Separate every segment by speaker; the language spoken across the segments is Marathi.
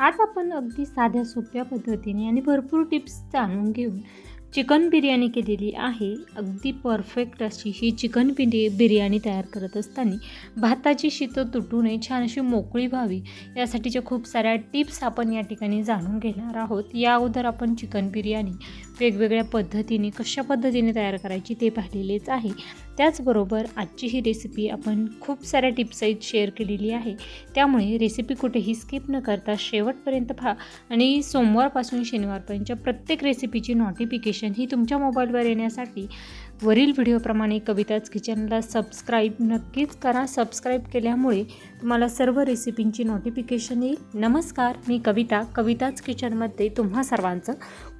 Speaker 1: आज आपण अगदी साध्या सोप्या पद्धतीने आणि भरपूर टिप्स जाणून घेऊन चिकन बिर्याणी केलेली आहे. अगदी परफेक्ट अशी ही चिकन बिर्या बिर्याणी तयार करत असताना भाताची शीतं तुटू नये छान अशी मोकळी व्हावी यासाठीच्या खूप साऱ्या टिप्स आपण या ठिकाणी जाणून घेणार आहोत. या अगोदर आपण चिकन बिर्याणी वेगवेगळ्या पद्धतीने कशा पद्धतीने तयार करायची ते पाहिलेलेच आहे. त्याचबरोबर आजची ही रेसिपी आपण खूप साऱ्या टिप्ससहित शेअर केलेली आहे. त्यामुळे रेसिपी कुठेही स्किप न करता शेवटपर्यंत पहा आणि सोमवारपासून शनिवारपर्यंतच्या प्रत्येक रेसिपीची नोटिफिकेशन ही तुमच्या मोबाईलवर येण्यासाठी वरील व्हिडिओप्रमाणे कविताच किचनला सबस्क्राईब नक्कीच करा. सबस्क्राईब केल्यामुळे तुम्हाला सर्व रेसिपींची नोटिफिकेशन येईल. नमस्कार मी कविता. कविताच किचनमध्ये तुम्हा सर्वांचं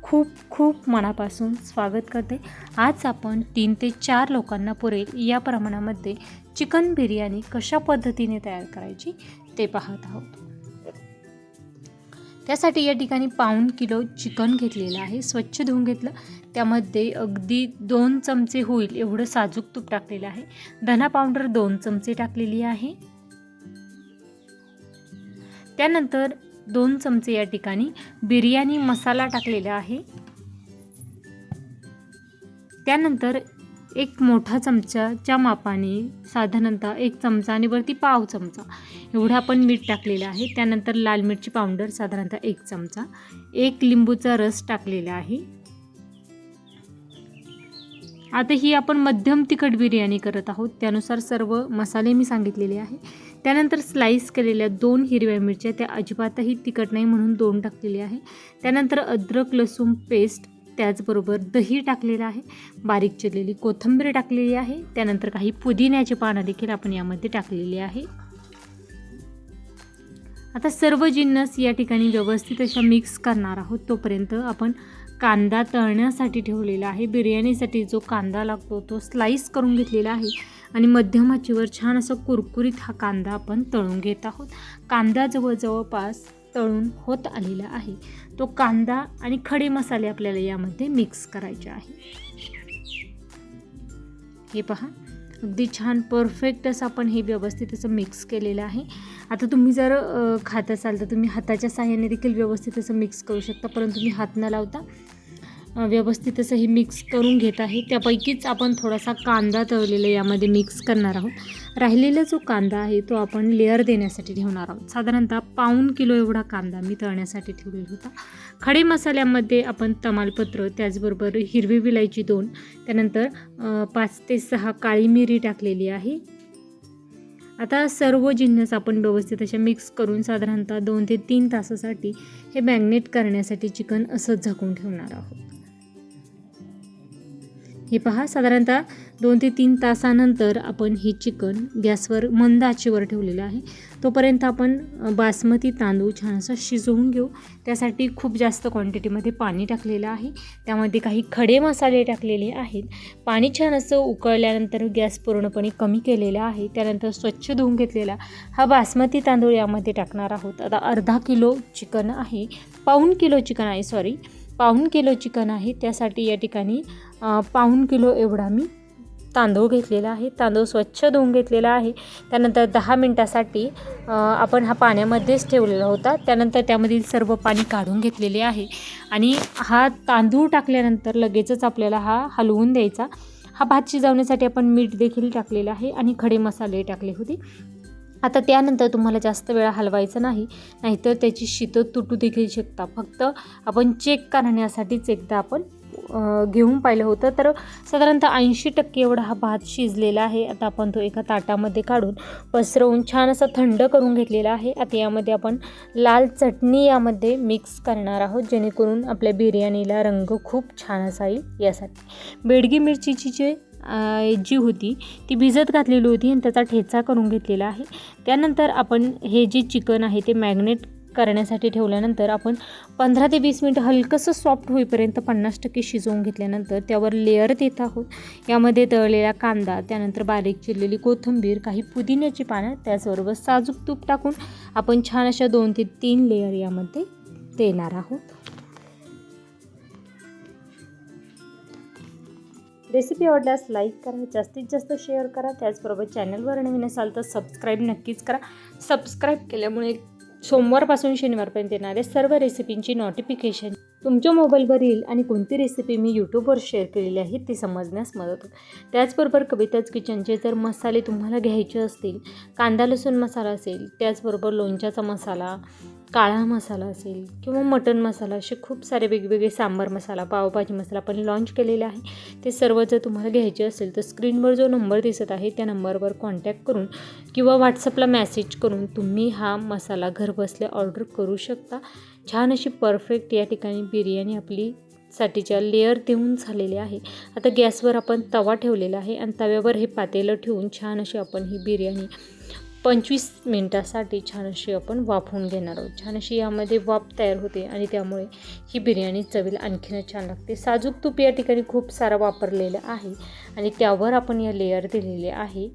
Speaker 1: खूप खूप मनापासून स्वागत करते. आज आपण तीन ते चार लोकांना पुरेल या प्रमाणामध्ये चिकन बिर्याणी कशा पद्धतीने तयार करायची ते पाहत आहोत. त्यासाठी या ठिकाणी पाऊण किलो चिकन घेतलेलं आहे. स्वच्छ धुवून घेतलं. त्यामध्ये अगदी दोन चमचे होईल एवढं साजूक तूप टाकलेलं आहे. धना पावडर दोन चमचे टाकलेली आहे. त्यानंतर दोन चमचे या ठिकाणी बिर्याणी मसाला टाकलेला आहे. त्यानंतर एक मोठा चमचाच्या मापाने साधारणतः एक चमचा आणि वरती पाव चमचा. एवढा आपण मीठ टाकलेलं आहे. त्यानंतर लाल मिरची पावडर साधारणतः एक चमचा. एक लिंबूचा रस टाकलेला आहे. आता ही आपण मध्यम तिखट बिर्याणी करत आहोत. त्यानुसार सर्व मसाले मी सांगितलेले आहे. त्यानंतर स्लाईस केलेल्या दोन हिरव्या मिरच्या त्या अजिबातही तिखट नाही म्हणून दोन टाकलेले आहे. त्यानंतर अद्रक लसूण पेस्ट त्याचबरोबर दही टाकलेलं आहे बारीक चिरलेली कोथिंबीर टाकलेली आहे त्यानंतर काही पुदिन्याची पानं देखील आपण यामध्ये टाकलेली आहे. आता सर्व जिन्नस या ठिकाणी व्यवस्थित अशा मिक्स करणार आहोत तोपर्यंत आपण कांदा तळण्यासाठी ठेवलेला आहे. बिर्याणीसाठी जो कांदा लागतो तो स्लाईस करून घेतलेला आहे आणि मध्यम आचेवर छान असं कुरकुरीत हा कांदा आपण तळून घेत आहोत. कांदा जवळजवळपास तळून होत आलेला आहे. तो कांदा आणि खडे मसाले आपल्याला यामध्ये मिक्स करायचे आहे. हे पहा अगदी छान परफेक्ट असं आपण हे व्यवस्थित असं मिक्स केलेलं आहे. आता तुम्ही जर खात असाल तर तुम्ही हाताच्या साह्याने देखील व्यवस्थित असं मिक्स करू शकता परंतु मी हात न लावता व्यवस्थित असं हे मिक्स करून घेत आहे. त्यापैकीच आपण थोडासा कांदा तळलेला यामध्ये मिक्स करणार आहोत. राहिलेला जो कांदा आहे तो आपण लेअर देण्यासाठी ठेवणार आहोत. साधारणतः पाऊण किलो एवढा कांदा मी तळण्यासाठी ठेवलेला होता. खडे मसाल्यामध्ये आपण तमालपत्र त्याचबरोबर हिरवी विलायची दोन त्यानंतर पाच ते सहा काळी मिरी टाकलेली आहे. आता सर्व जिन्नस आपण व्यवस्थित अशा मिक्स करून साधारणतः दोन ते तीन तासासाठी हे मॅग्नेट करण्यासाठी चिकन असंच झाकून ठेवणार आहोत. हे पहा साधारणतः दोन ते तीन तासानंतर आपण हे चिकन गॅसवर मंद आचेवर ठेवलेलं आहे. तोपर्यंत आपण बासमती तांदूळ छान असं शिजवून घेऊ. त्यासाठी खूप जास्त क्वांटिटीमध्ये पाणी टाकलेलं आहे. त्यामध्ये काही खडे मसाले टाकलेले आहेत. पाणी छान असं उकळल्यानंतर गॅस पूर्णपणे कमी केलेला आहे. त्यानंतर स्वच्छ धुवून घेतलेला हा बासमती तांदूळ यामध्ये टाकणार आहोत. आता अर्धा किलो चिकन आहे. पाऊण किलो चिकन आहे सॉरी पाऊण किलो चिकन आहे. त्यासाठी या ठिकाणी अ, पाऊण किलो एवढा मी तांदूळ घेतलेला आहे. तांदूळ स्वच्छ धुवून घेतलेला आहे. त्यानंतर दहा मिनटासाठी आपण हा पाण्यामध्येच ठेवलेला होता. त्यानंतर त्यामधील सर्व पाणी काढून घेतलेले आहे. आणि हा तांदूळ टाकल्यानंतर लगेचच आपल्याला हा हलवून द्यायचा. हा भात शिजवण्यासाठी आपण मीठ देखील टाकलेलं आहे आणि खडे मसाले टाकले होते. आता त्यानंतर तुम्हाला जास्त वेळा हलवायचं नाही नाहीतर त्याची शीतं तुटू देखील शकता फक्त आपण चेक करण्यासाठीच एकदा आपण घेऊन पाहिलं होतं. तर साधारणतः ऐंशी टक्के एवढा हा भात शिजलेला आहे. आता आपण तो एका ताटामध्ये काढून पसरवून छान असा थंड करून घेतलेला आहे. आता यामध्ये आपण लाल चटणी यामध्ये मिक्स करणार आहोत जेणेकरून आपल्या बिर्याणीला रंग खूप छान असा येईल यासाठी. बेडगी मिरचीची जे जी होती ती भिजत घातलेली होती आणि त्याचा ठेचा करून घेतलेला आहे. त्यानंतर आपण हे जे चिकन आहे ते मॅग्नेट करण्यासाठी ठेवल्यानंतर आपण पंधरा ते वीस मिनटं हलकंसं सॉफ्ट होईपर्यंत पन्नास टक्के शिजवून घेतल्यानंतर त्यावर लेअर देत आहोत. यामध्ये तळलेला कांदा त्यानंतर बारीक चिरलेली कोथिंबीर काही पुदिन्याची पानं त्याचबरोबर साजूक तूप टाकून आपण छान अशा दोन ते तीन लेअर यामध्ये देणार आहोत. रेसिपी आवडल्यास लाईक करा जास्तीत जास्त शेअर करा. त्याचबरोबर चॅनलवर नवीन असाल तर सबस्क्राईब नक्कीच करा. सबस्क्राईब केल्यामुळे सोमवारपासून शनिवारपर्यंत येणाऱ्या सर्व रेसिपींची नोटिफिकेशन तुमच्या मोबाईलवर येईल आणि कोणती रेसिपी मी यूट्यूबवर शेअर केलेली आहे ती समजण्यास मदत होईल त्याचबरोबर कविताज किचनचे जर मसाले तुम्हाला घ्यायचे असतील कांदा लसूण मसाला असेल त्याचबरोबर लोणच्याचा मसाला काळा मसाला असेल किंवा मटन मसाला असे खूप सारे वेगवेगळे सांबार मसाला पावभाजी मसाला आपण लॉन्च केलेले आहे. ते सर्व जर तुम्हाला घ्यायचे असेल तर स्क्रीनवर जो नंबर दिसत आहे त्या नंबरवर कॉन्टॅक्ट करून किंवा व्हॉट्सअपला मेसेज करून तुम्ही हा मसाला घरबसल्या ऑर्डर करू शकता. छान अशी परफेक्ट या ठिकाणी बिर्याणी आपली साठीच्या लेअर देऊन झालेली आहे. आता गॅसवर आपण तवा ठेवलेला आहे आणि तव्यावर हे पातेलं ठेवून छान अशी आपण ही बिर्याणी पंचवीस मिनटासाठी छान अशी आपण वाफवून घेणार आहोत. छान अशी यामध्ये वाफ तयार होते आणि त्यामुळे ही बिर्याणी चवीला आणखीनच छान लागते. साजूक तूप या ठिकाणी खूप सारा वापरलेलं आहे आणि त्यावर आपण या लेयर दिलेले आहे.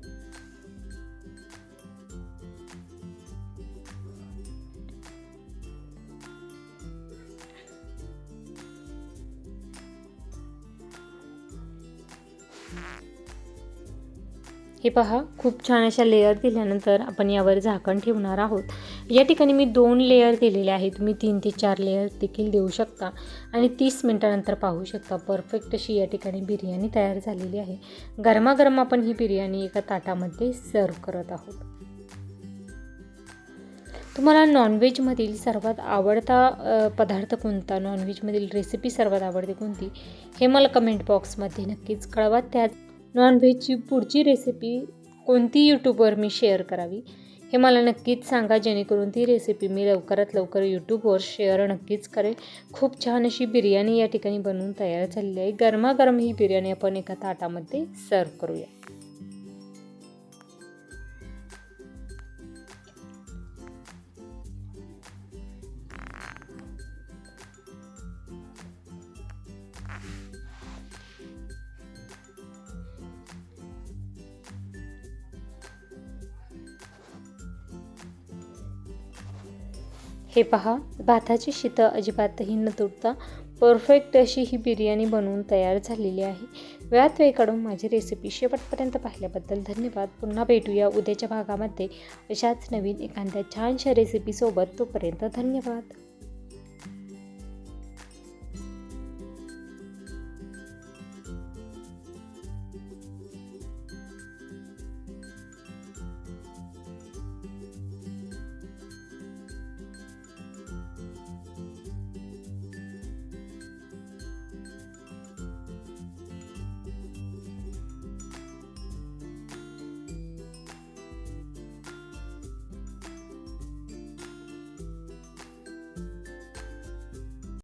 Speaker 1: हे पहा खूप छान अशा लेअर दिल्यानंतर आपण यावर झाकण ठेवणार आहोत. या ठिकाणी मी दोन लेअर दिलेले आहेत. तुम्ही तीन ते चार लेअर देखील देऊ शकता. आणि तीस मिनटानंतर पाहू शकता परफेक्ट अशी या ठिकाणी बिर्याणी तयार झालेली आहे. गरमागरम आपण ही बिर्याणी एका ताटामध्ये सर्व करत आहोत. तुम्हाला नॉनव्हेजमधील सर्वात आवडता पदार्थ कोणता? नॉनव्हेजमधील रेसिपी सर्वात आवडते कोणती? हे मला कमेंट बॉक्समध्ये नक्कीच कळवा. त्यात नॉनव्हेजची पुढची रेसिपी कोणती यूट्यूबवर मी शेअर करावी हे मला नक्कीच सांगा जेणेकरून ती रेसिपी मी लवकरात लवकर यूट्यूबवर शेअर नक्कीच करेल खूप छान अशी बिर्याणी या ठिकाणी बनवून तयार झालेली आहे. गरमागरम ही बिर्याणी आपण एका ताटामध्ये सर्व करूया. हे पहा भाताची शीतं अजिबातही न तुटता परफेक्ट अशी ही बिर्याणी बनवून तयार झालेली आहे. वेळात वेळ काढून माझी रेसिपी शेवटपर्यंत पाहिल्याबद्दल धन्यवाद. पुन्हा भेटूया उद्याच्या भागामध्ये. अशाच नवीन एखाद्या छानशा रेसिपीसोबत तोपर्यंत धन्यवाद.